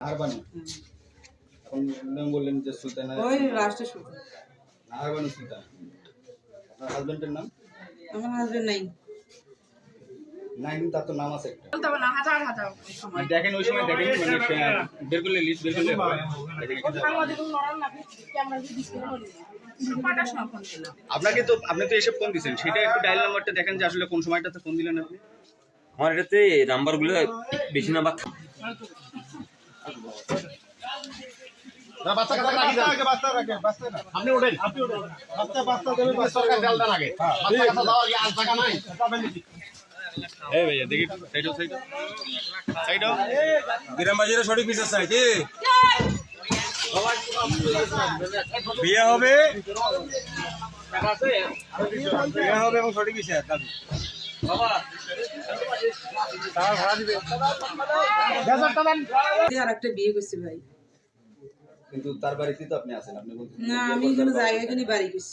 এখন নাম বললেন যে সুলতানা ওই লাস্টে শুধু নাহারবানি সুলতান। আপনার হাজবেন্ডের নাম? আমার হাজবেন্ড নাই কিন্তু তার তো নাম আছে একটা। বলতে না হাজার হাজার সময়। দেখেন ওই সময় দেখেন মানে বের করলে লিস্ট বের করলে আপনাকে তো আপনি তো এসে ফোন দিয়েছেন সেটা একটু ডায়াল নাম্বারটা দেখেন যে আসলে কোন সময়টাতে ফোন দিলেন আপনি। আমার এটাতে নাম্বারগুলো বেশি নাম্বার থাকে। আপনি ওঠেন। এই ভাইয়া দেখি সঠিক বিচার চাই কি? বিয়ে হবে। বিয়ে হবে এবং সঠিক বিচার দাবি আর একটা বিয়ে করছি ভাই। কিন্তু তার বাড়িতেই তো আপনি আছেন আপনি না আমি কোনো জায়গায় কোনো বাড়ি করছি